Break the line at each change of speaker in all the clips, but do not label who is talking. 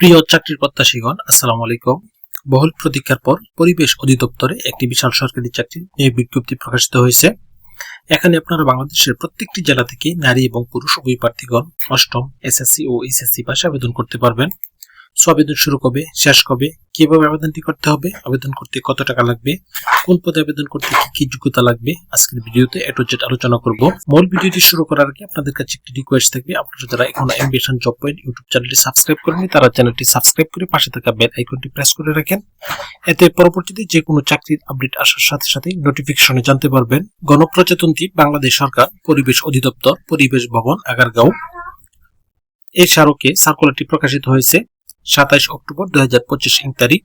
প্রিয় চাকরির প্রত্যাশীগণ, আসসালামু আলাইকুম। বহুল প্রতীক্ষার পর পরিবেশ অধিদপ্তরে একটি বিশাল সরকারি চাকরি নিয়ে বিজ্ঞপ্তি প্রকাশিত হয়েছে। এখানে আপনারা বাংলাদেশের প্রত্যেকটি জেলা থেকে নারী এবং পুরুষ উভয় প্রার্থীগণ অষ্টম এসএসসি ও এইচএসসি পাশে আবেদন করতে পারবেন। সো আবেদন শুরু কবে? শেষ কবে? কীভাবে আবেদনটি করতে হবে? আবেদন করতে কত টাকা লাগবে? কোন পদে আবেদন করতে কি কি যোগ্যতা লাগবে? আজকের ভিডিওতে এ টু জেড আলোচনা করব। মূল ভিডিওটি শুরু করার আগে আপনাদের কাছে একটি রিকোয়েস্ট থাকবে। আপনারা যারা এখনও অ্যাম্বিশন জব পয়েন্ট ইউটিউব চ্যানেলটি সাবস্ক্রাইব করেনি তারা চ্যানেলটি সাবস্ক্রাইব করে পাশে থাকা বেল আইকনটি প্রেস করে রাখেন। এতে পরবর্তীতে যে কোনো চাকরির আপডেট আসার সাথে সাথে নোটিফিকেশনে জানতে পারবেন। গণপ্রজাতন্ত্রী বাংলাদেশ সরকার, পরিবেশ অধিদপ্তর, পরিবেশ ভবন, আগারগাঁও। এই স্মারকে সার্কুলারটি প্রকাশিত হয়েছে। সাতাইশ অক্টোবর দুই হাজার পঁচিশ তারিখ।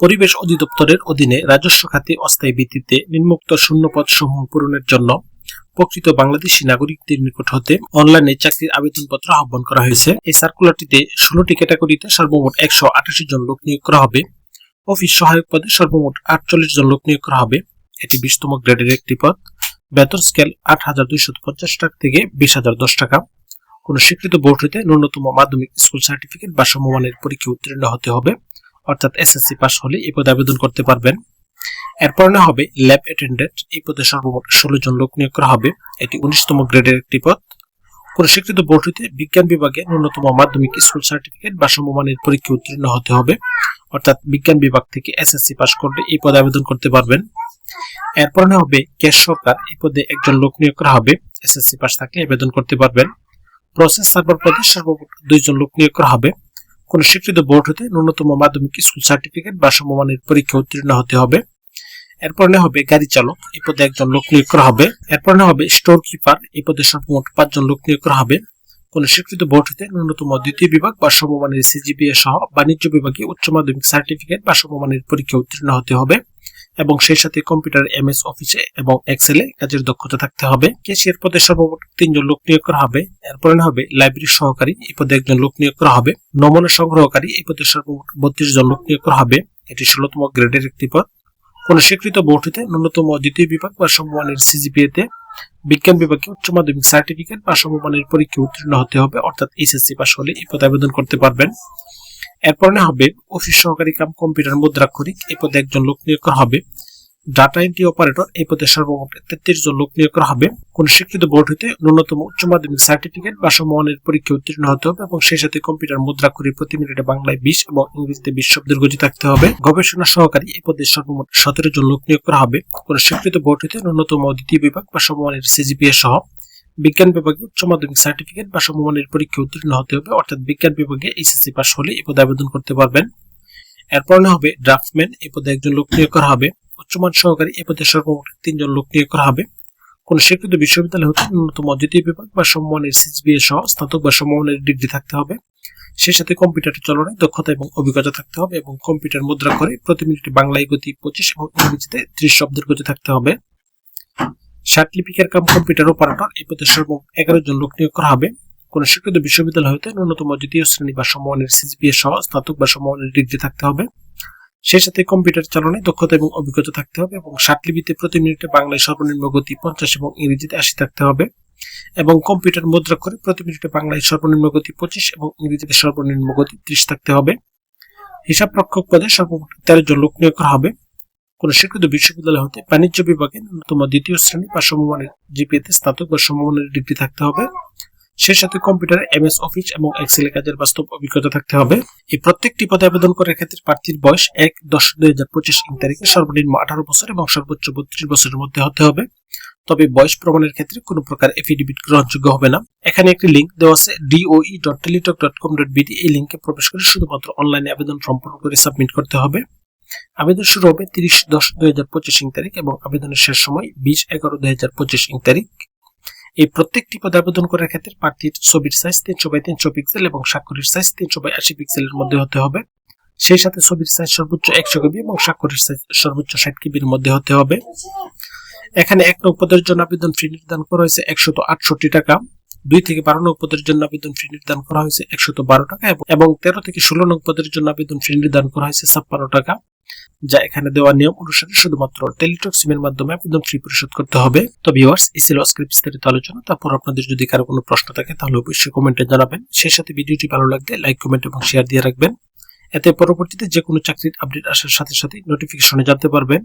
পরিবেশ অধিদপ্তরের অধীনে রাজস্ব খাতে অস্থায়ী ভিত্তিতে নিম্নোক্ত শূন্যপদ সমূহ পূরণের জন্য প্রকৃত বাংলাদেশী নাগরিকদের নিকট হতে অনলাইনে চাকরির আবেদনপত্র আহ্বান করা হয়েছে। এই সার্কুলারটিতে ষোলোটি ক্যাটাগরিতে সর্বমোট একশো আটাশি জন লোক নিয়োগ করা হবে। অফিস সহায়ক পদে সর্বমোট আটচল্লিশ জন লোক নিয়োগ করা হবে। এটি বিশতম গ্রেডের একটি পদ। বেতন স্কেল আট হাজার দুইশো পঞ্চাশ টাকা থেকে বিশ হাজার দশ টাকা। কোন স্বীকৃত বোর্ড হইতে ন্যূনতম মাধ্যমিক স্কুল সার্টিফিকেট বা সমমানের পরীক্ষা উত্তীর্ণ হতে হবে। অর্থাৎ এসএসসি পাস হলে এই পদে আবেদন করতে পারবেন। এরপর না হবে ল্যাব অ্যাটেন্ডেন্ট এই পদে সর্বমোট ষোলো জন লোক নিয়োগ করা হবে। এটি উনিশতম গ্রেডের একটি পদ। কোনো স্বীকৃত বোর্ড হইতে বিজ্ঞান বিভাগে ন্যূনতম মাধ্যমিক স্কুল সার্টিফিকেট বা সমমানের পরীক্ষা উত্তীর্ণ হতে হবে। অর্থাৎ বিজ্ঞান বিভাগ থেকে এসএসসি পাস করলে এই পদে আবেদন করতে পারবেন। এরপর না হবে ক্যাশ সরকার, এই পদে একজন লোক নিয়োগ করা হবে। এসএসসি পাস থাকলে আবেদন করতে পারবেন। প্রসেস সার্ভার পদে সর্বমোট দুইজন লোক নিয়োগ করা হবে। কোন স্বীকৃত বোর্ড হতে ন্যূনতম মাধ্যমিক স্কুল সার্টিফিকেট বা সমমানের পরীক্ষা উত্তীর্ণ হতে হবে। এরপর না হবে গাড়ি চালক, এই পদে একজন লোক নিয়োগ করা হবে। এরপর না হবে স্টোর কিপার এই পদে সর্বমোট পাঁচজন লোক নিয়োগ করা হবে। কোন স্বীকৃত বোর্ড হতে ন্যূনতম দ্বিতীয় বিভাগ বা সমমানের সিজিপিএ সহ বাণিজ্য বিভাগে উচ্চ মাধ্যমিক সার্টিফিকেট বা সমমানের পরীক্ষা উত্তীর্ণ হতে হবে। এবং সেই সাথে কম্পিউটার এমএস অফিসে এবং এক্সেলে কাজের দক্ষতা থাকতে হবে। কেশিয়ার পদে সর্বমোট তিনজন লোক নিয়োগ করা হবে। এরপরে হবে লাইব্রেরি সহকারী, এই পদে একজন লোক নিয়োগ করা হবে। নমুনা সংগ্রহকারী, এই পদে সর্বমোট বত্রিশ জন লোক নিয়োগ করা হবে। এটি ষোলতম গ্রেডের একটি পদ। কোন স্বীকৃত বোর্ড হতে ন্যূনতম দ্বিতীয় বিভাগ বা সমমানের সিজিপিএ তে বিজ্ঞান বিভাগে উচ্চ মাধ্যমিক সার্টিফিকেট বা সমমানের পরীক্ষা উত্তীর্ণ হতে হবে, অর্থাৎ এইচএসসি পাস হলে এই পদে আবেদন করতে পারবেন। এরপর না হবে অফিস সহকারী কাম কম্পিউটার মুদ্রাক্ষরিক, এই পদে একজন লোক নিয়োগ করা হবে। ডাটা এন্ট্রি অপারেটর, এই পদে সর্বমোট তেত্রিশ জন লোক নিয়োগ করা হবে। কোন স্বীকৃত বোর্ড হতে ন্যূনতম উচ্চ মাধ্যমিক সার্টিফিকেট বা সমমানের পরীক্ষা উত্তীর্ণ হতে হবে এবং সেই সাথে কম্পিউটার মুদ্রাক্ষরী প্রতি মিনিটে বাংলায় বিশ এবং ইংরেজিতে বিশ শব্দের গতি থাকতে হবে। গবেষণা সহকারী, এই পদে সর্বমোট সতেরো জন লোক নিয়োগ করা হবে। কোন স্বীকৃত বোর্ড হতে ন্যূনতম দ্বিতীয় বিভাগ বা সমমানের সিজিপিএ সহ বিজ্ঞান বিভাগে উচ্চ মাধ্যমিক সার্টিফিকেট বা সমমানের পরীক্ষা উত্তীর্ণ হতে হবে, অর্থাৎ বিজ্ঞান বিভাগে এইচএসসি পাস হলে এই পদে আবেদন করতে পারবেন। এরপর হবে ড্রাফটম্যান এই পদে একজন লোক নিয়োগ করা হবে। উচ্চমান সহকারী, এ পদে সর্বমোট তিনজন লোক নিয়োগ করা হবে। কোন স্বীকৃত বিশ্ববিদ্যালয় হতে ন্যূনতম দ্বিতীয় বিভাগ বা সমমানের সিজিপিএ সহ স্নাতক বা সমমানের ডিগ্রি থাকতে হবে। সেই সাথে কম্পিউটার চলনে, দক্ষতা এবং অভিজ্ঞতা থাকতে হবে এবং কম্পিউটার মুদ্রা করে প্রতি মিনিটে বাংলায় গতি পঁচিশ এবং ইংরেজিতে ত্রিশ শব্দের গতি থাকতে হবে। লিপিকার কাম কম্পিউটার অপারেটর এই পদে সর্বমোট এগারো জন লোক নিয়োগ করা হবে। কোন স্বীকৃত বিশ্ববিদ্যালয় হতে ন্যূনতম দ্বিতীয় শ্রেণি বা সমমানের সিজিপিএ সহ স্নাতক বা সমমানের ডিগ্রি থাকতে হবে। সেই সাথে কম্পিউটার চালনায় দক্ষতা এবং অভিজ্ঞতা থাকতে হবে এবং ষাট লিপিতে প্রতি মিনিটে বাংলায় সর্বনিম্ন গতি পঞ্চাশ এবং ইংরেজিতে আশি থাকতে হবে। এবং কম্পিউটার মুদ্রা করে প্রতি মিনিটে বাংলায় সর্বনিম্ন গতি পঁচিশ এবং ইংরেজিতে সর্বনিম্ন গতি ত্রিশ থাকতে হবে। হিসাব রক্ষক পদে সর্বমোট তেরো জন লোক নিয়োগ করা হবে। কোন স্বীকৃত বিশ্ববিদ্যালয় হতে বাণিজ্য বিভাগে ন্যূনতম দ্বিতীয় শ্রেণি বা সমমানের জিপিএতে স্নাতক বা সমমানের ডিগ্রি থাকতে হবে। সেই সাথে কম্পিউটার এমএস অফিস এবং এক্সেল কাজের বাস্তব অভিজ্ঞতা থাকতে হবে। এই প্রত্যেকটি পদে আবেদন করার ক্ষেত্রে প্রার্থীর বয়স এক দশ দুই হাজার পঁচিশ ইং তারিখে সর্বনিম্ন আঠারো বছর এবং সর্বোচ্চ বত্রিশ বছরের মধ্যে হতে হবে। তবে বয়স প্রমাণের ক্ষেত্রে কোনো প্রকার এফিডেভিট গ্রহণযোগ্য হবে না। এখানে একটি লিঙ্ক দেওয়া আছে DOE dot Teletalk dot com dot BD এই লিঙ্কে প্রবেশ করে শুধুমাত্র অনলাইনে আবেদন সম্পূর্ণ করে সাবমিট করতে হবে। আবেদন শুরু হবে তিরিশ দশ দুই হাজার পঁচিশ ইং তারিখ এবং আবেদনের শেষ সময় বিশ এগারো দুই হাজার পঁচিশ তারিখ। এই প্রত্যেকটি পদে আবেদন করার ক্ষেত্রে প্রার্থীর ছবির সাইজ তিনশো বাই তিনশো পিক্সেল এবং স্বাক্ষরের সাইজ তিনশো বাই আশি পিক্সেলের মধ্যে হতে হবে। সেই সাথে ছবির সাইজ সর্বোচ্চ একশো কেবি এবং স্বাক্ষরের সাইজ সর্বোচ্চ ষাট কেবির মধ্যে হতে হবে। এখানে এক নং পদের জন্য আবেদন ফি নির্ধারণ করা হয়েছে একশত আটষট্টি টাকা। দুই থেকে বারো নং পদের জন্য আবেদন ফি নির্ধারণ করা হয়েছে একশত বারো টাকা এবং তেরো থেকে ষোলো নং পদের জন্য আবেদন ফি নির্ধারণ করা হয়েছে ছাপ্পান্ন টাকা। যা এখানে দেওয়া নিয়ম অনুসারে শুধুমাত্র টেলিটক সিমের মাধ্যমে আবেদন ফি পরিশোধ করতে হবে। তো ভিউয়ার্স এই ছিল আজকের বিস্তারিত আলোচনা, তারপর আপনাদের যদি কারও কোনো প্রশ্ন থাকে, তাহলে অবশ্যই কমেন্টে জানাবেন। সেই সাথে ভিডিওটি ভালো লাগলে লাইক কমেন্ট এবং শেয়ার দিয়ে রাখবেন। এতে পরবর্তীতে যে কোনো চাকরির আপডেট আসার সাথে সাথে নোটিফিকেশনে জানতে পারবেন।